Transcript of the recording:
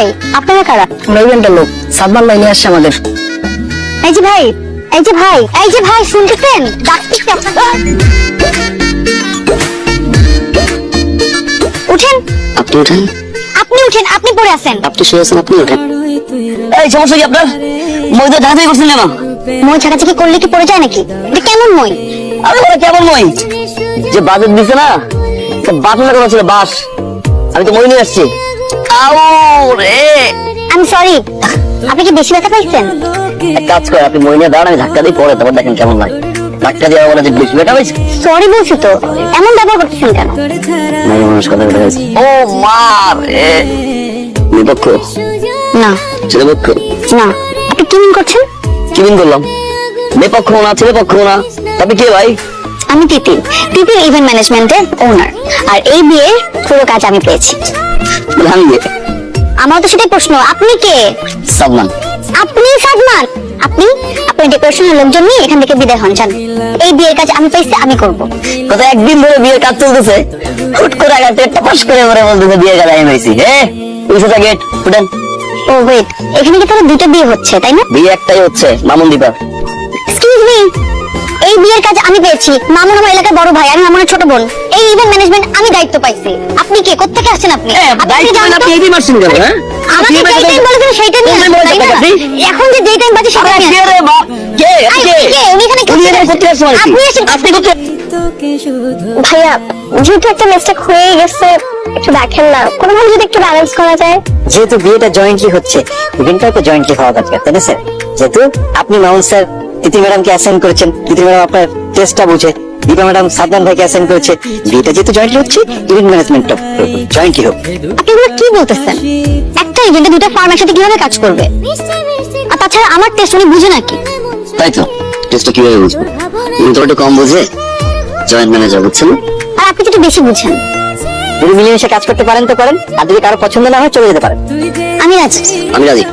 ভাই আপনারা কারা? আমরা ইভেন্টের লোক। সাদমান ভাই নিয়ে আসছে আমাদের। এই যে ভাই এই যে ভাই এই যে ভাই শুনতেছেন? উঠেন। আপনি উঠেন। আপনি উঠেন আপনি পড়ে আছেন। আপনি শুয়ে আছেন আপনি উঠেন। এই সমস্যা কি আপনার? মইদা ঢাকাই করছেন কেন মই ঝাঁকাঝাঁকি করলে কি পড়ে যায় নাকি? এটা কেমন মই? আরে কেমন মই? যে বাজেট দিছে না? বাস না কথা ছিল বাস। আমি তো মই নিয়ে আসছি। আউ রে আমি সরি আপনি কি বেশি ব্যথা পাইছেন এক কাজ করে আপনি মই নিয়ে দাঁড়ান আমি ধাক্কা দিই পরে তারপর দেখেন কেমন লাগে। ধাক্কা দিয়ে বলে যে বেশি বেটা হয়েছে। সরি বলছি তো এমন ব্যবহার করতেছেন কেন? মেয়ে মানুষ কথা বলে গেছে। ও মা রে! বিপক্ষ না। ছেলে পক্ষ না আপনি কি মনে করছেন? কি দিন করলাম? মেয়ে পক্ষ না ছেলে পক্ষ না। তবে কে ভাই? আমি তিতির। তিতির ইভেন্ট ম্যানেজমেন্টের ওনার আর এই বিয়ের পুরো কাজ আমি পেয়েছি। আমি কে? আমার তো সেটাই প্রশ্ন আপনি কে? সালমান। আপনি সাদমান আপনি? আপনি ডেকোরেশনের লোকজন নিয়ে এখান থেকে বিদায় হন যান। এই বিয়ের কাজ আমি পাইছি আমি করব। কত একদিন ধরে বিয়ের কাজ চলতেছে। হুট করে আগে পেটটা পাশ করে মরে বলতেছে বিয়ের কাজ আমি হয়েছি হে? উঠে গেট উঠেন। ও ওয়েট এখানে কি তাহলে দুটো বিয়ে হচ্ছে তাই না? বিয়ে একটাই হচ্ছে মামুন দীপা। এক্সকিউজ মি বিয়ের কাজ আমি পেয়েছি। মামুন আমার এলাকার বড় ভাই আমি মামুনের ছোট বোন। এই ইভেন্ট ম্যানেজমেন্ট আমি দায়িত্ব পাইছি। আপনি কে? কোত্থেকে আসছেন আপনি? আপনি কি জানেন তো? আপনি এই মারছেন কেন হ্যাঁ? আমাকে যেই টাইম বলেছেন সেই টাইমে কোন time আসবেন, তাই না? বলেছেন আপনি? এখন যে যেই টাইম বাজে সেটা আরে কে কে? আপনি আরে, কে? কে? উনি এখানে উনি এখানে করতে আসছেন কি? আপনি ভাইয়া যেহেতু একটা মিস্টেক হয়ে গেছে একটু দেখেন না। কোনোভাবে যদি একটু ব্যালেন্স করা যায়। যেহেতু বিয়েটা জয়েন্টলি হচ্ছে ইভেন্টটাও তো জয়েন্টলি হওয়া দরকার তাই না স্যার যেহেতু আপনি মামুন স্যার তিতি ম্যাডামকে অ্যাসাইন করেছেন। তিতি ম্যাডাম আপনার টেস্টটা বুঝে। দীপা ম্যাডাম সাদমান ভাইকে অ্যাসাইন করেছে। বিয়েটা যেহেতু জয়েন্টলি হচ্ছে ইভেন্ট ম্যানেজমেন্টটা জয়েন্টলি হোক। আপনি এগুলো কি বলতেছেন? একটা ইভেন্টে দুটো ফার্ম একসাথে কীভাবে কাজ করবে? আর তাছাড়া আমার টেস্ট উনি বুঝে নাকি? তাই তো। টেস্টটা কীভাবে বুঝব? উনি তো একটু কম বুঝে। জয়েন্ট ম্যানেজার বুঝছেন আর আপনি তো একটু বেশি বুঝেন। যদি মিলেমিশে কাজ করতে পারেন তো করেন। আর যদি কারও পছন্দ না হয় চলে যেতে পারেন। আমি রাজি। আমি রাজি।